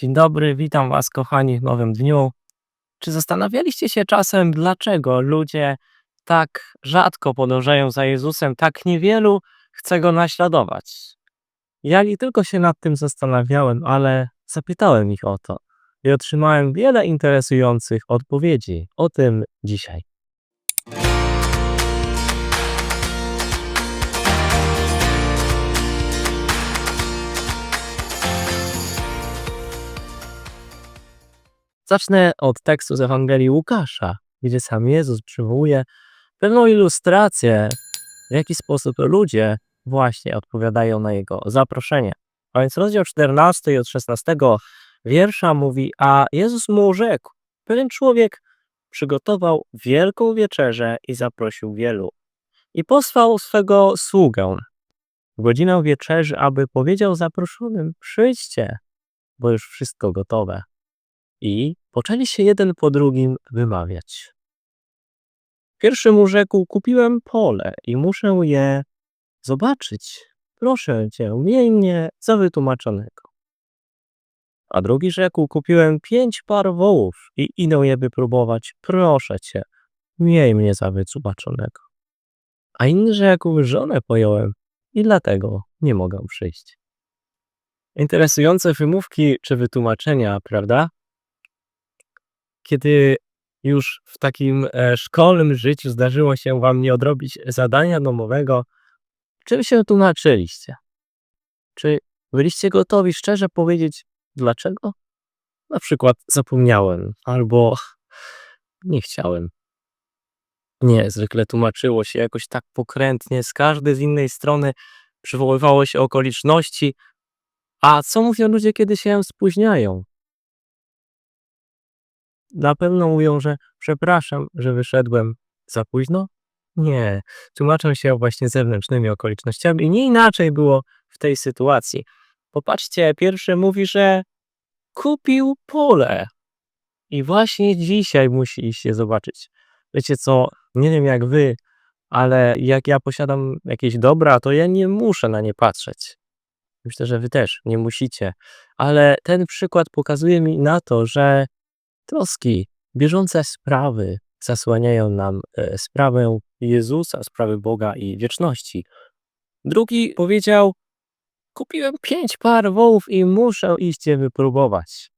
Dzień dobry, witam Was, kochani, w nowym dniu. Czy zastanawialiście się czasem, dlaczego ludzie tak rzadko podążają za Jezusem, tak niewielu chce go naśladować? Ja nie tylko się nad tym zastanawiałem, ale zapytałem ich o to i otrzymałem wiele interesujących odpowiedzi. O tym dzisiaj. Zacznę od tekstu z Ewangelii Łukasza, gdzie sam Jezus przywołuje pewną ilustrację, w jaki sposób ludzie właśnie odpowiadają na jego zaproszenie. A więc rozdział 14 i od 16 wiersza mówi, a Jezus mu rzekł, pewien człowiek przygotował wielką wieczerzę i zaprosił wielu. I posłał swego sługę w godzinę wieczerzy, aby powiedział zaproszonym, przyjdźcie, bo już wszystko gotowe. I poczęli się jeden po drugim wymawiać. Pierwszy mu rzekł, kupiłem pole i muszę je zobaczyć. Proszę cię, miej mnie za wytłumaczonego. A drugi rzekł, kupiłem pięć par wołów i idę je wypróbować. Proszę cię, miej mnie za wytłumaczonego. A inny rzekł, żonę pojąłem i dlatego nie mogę przyjść. Interesujące wymówki czy wytłumaczenia, prawda? Kiedy już w takim e, szkolnym życiu zdarzyło się wam nie odrobić zadania domowego, czym się tłumaczyliście? Czy byliście gotowi szczerze powiedzieć dlaczego? Na przykład zapomniałem albo nie chciałem. Nie, zwykle tłumaczyło się jakoś tak pokrętnie, z każdej z innej strony przywoływało się okoliczności. A co mówią ludzie, kiedy się spóźniają? Na pewno mówią, że przepraszam, że wyszedłem za późno. Nie, tłumaczą się właśnie zewnętrznymi okolicznościami nie inaczej było w tej sytuacji. Popatrzcie, pierwszy mówi, że kupił pole i właśnie dzisiaj musi iść je zobaczyć. Wiecie co, nie wiem jak wy, ale jak ja posiadam jakieś dobra, to ja nie muszę na nie patrzeć. Myślę, że wy też nie musicie, ale ten przykład pokazuje mi na to, że troski, bieżące sprawy zasłaniają nam e, sprawę Jezusa, sprawę Boga i wieczności. Drugi powiedział: Kupiłem pięć par wołów i muszę iść je wypróbować.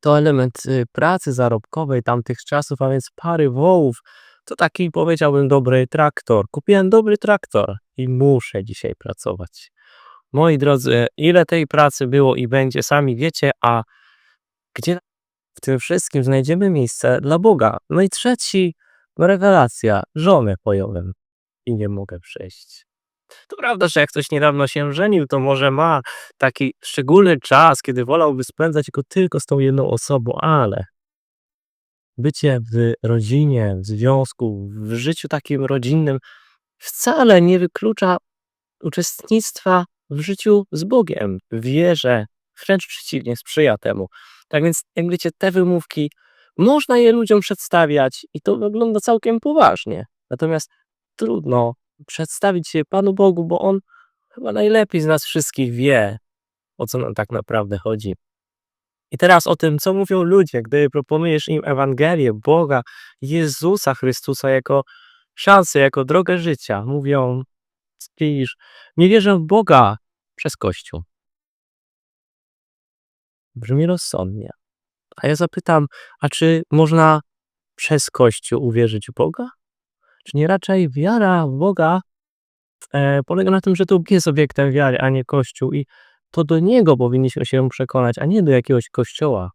To element y, pracy zarobkowej tamtych czasów, a więc pary wołów to taki powiedziałbym dobry traktor. Kupiłem dobry traktor i muszę dzisiaj pracować. Moi drodzy, ile tej pracy było i będzie, sami wiecie, a gdzie w tym wszystkim znajdziemy miejsce dla Boga. No i trzeci, rewelacja, żonę pojąłem i nie mogę przejść. To prawda, że jak ktoś niedawno się żenił, to może ma taki szczególny czas, kiedy wolałby spędzać go tylko z tą jedną osobą, ale bycie w rodzinie, w związku, w życiu takim rodzinnym wcale nie wyklucza uczestnictwa w życiu z Bogiem, w wierze, wręcz przeciwnie, sprzyja temu. Tak więc, jak wiecie, te wymówki można je ludziom przedstawiać i to wygląda całkiem poważnie. Natomiast trudno przedstawić się Panu Bogu, bo On chyba najlepiej z nas wszystkich wie, o co nam tak naprawdę chodzi. I teraz o tym, co mówią ludzie, gdy proponujesz im Ewangelię Boga, Jezusa Chrystusa jako szansę, jako drogę życia. Mówią, spisz, nie wierzę w Boga przez Kościół. Brzmi rozsądnie. A ja zapytam, a czy można przez Kościół uwierzyć w Boga? Czy nie raczej wiara w Boga e, polega na tym, że to Bóg jest obiektem wiary, a nie Kościół i to do Niego powinniśmy się przekonać, a nie do jakiegoś Kościoła.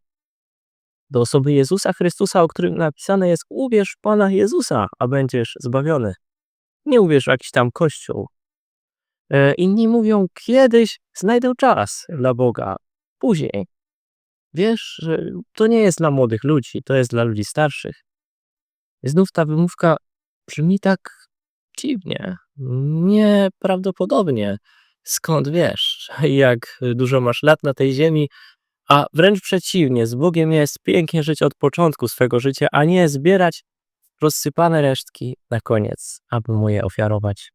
Do osoby Jezusa Chrystusa, o którym napisane jest uwierz Pana Jezusa, a będziesz zbawiony. Nie uwierz w jakiś tam Kościół. E, inni mówią, kiedyś znajdę czas dla Boga, później. Wiesz, że to nie jest dla młodych ludzi, to jest dla ludzi starszych. I znów ta wymówka brzmi tak dziwnie, nieprawdopodobnie. Skąd wiesz, jak dużo masz lat na tej ziemi, a wręcz przeciwnie, z Bogiem jest pięknie żyć od początku swego życia, a nie zbierać rozsypane resztki na koniec, aby mu je ofiarować.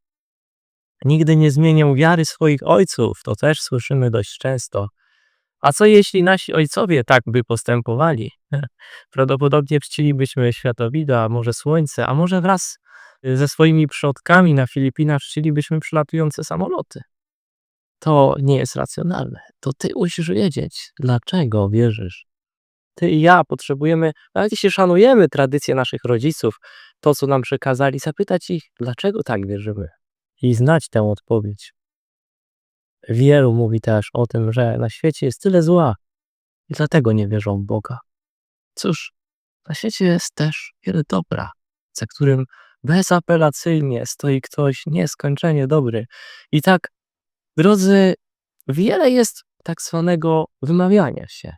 Nigdy nie zmienię wiary swoich ojców, to też słyszymy dość często. A co jeśli nasi ojcowie tak by postępowali? Prawdopodobnie czcilibyśmy światowida, a może słońce, a może wraz ze swoimi przodkami na Filipinach czcilibyśmy przylatujące samoloty. To nie jest racjonalne. To ty musisz wiedzieć, dlaczego wierzysz. Ty i ja potrzebujemy, nawet jeśli szanujemy tradycje naszych rodziców, to co nam przekazali, zapytać ich, dlaczego tak wierzymy i znać tę odpowiedź. Wielu mówi też o tym, że na świecie jest tyle zła i dlatego nie wierzą w Boga. Cóż, na świecie jest też wiele dobra, za którym bezapelacyjnie stoi ktoś nieskończenie dobry. I tak, drodzy, wiele jest tak zwanego wymawiania się.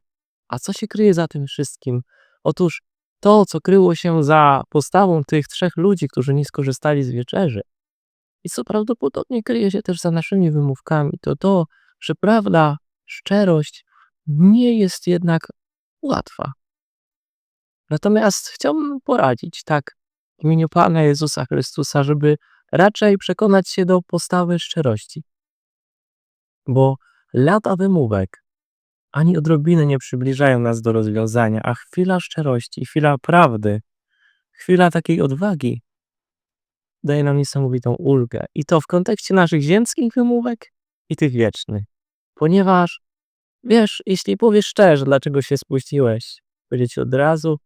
A co się kryje za tym wszystkim? Otóż to, co kryło się za postawą tych trzech ludzi, którzy nie skorzystali z wieczerzy, i co prawdopodobnie kryje się też za naszymi wymówkami, to to, że prawda, szczerość nie jest jednak łatwa. Natomiast chciałbym poradzić, tak, w imieniu Pana Jezusa Chrystusa, żeby raczej przekonać się do postawy szczerości. Bo lata wymówek ani odrobiny nie przybliżają nas do rozwiązania, a chwila szczerości, chwila prawdy, chwila takiej odwagi daje nam niesamowitą ulgę. I to w kontekście naszych ziemskich wymówek i tych wiecznych. Ponieważ, wiesz, jeśli powiesz szczerze, dlaczego się spuściłeś, będzie ci od razu,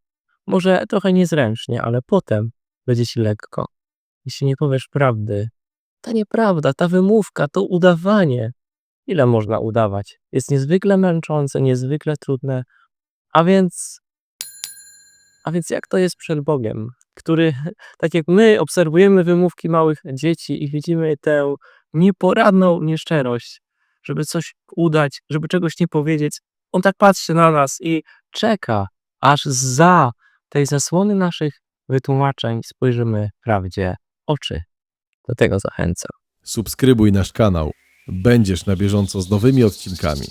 może trochę niezręcznie, ale potem będzie ci lekko. Jeśli nie powiesz prawdy, ta nieprawda, ta wymówka, to udawanie, ile można udawać, jest niezwykle męczące, niezwykle trudne. A więc, a więc jak to jest przed Bogiem, który, tak jak my obserwujemy wymówki małych dzieci i widzimy tę nieporadną nieszczerość, żeby coś udać, żeby czegoś nie powiedzieć, on tak patrzy na nas i czeka, aż za tej zasłony naszych wytłumaczeń spojrzymy prawdzie oczy. Do tego zachęcam. Subskrybuj nasz kanał. Będziesz na bieżąco z nowymi odcinkami.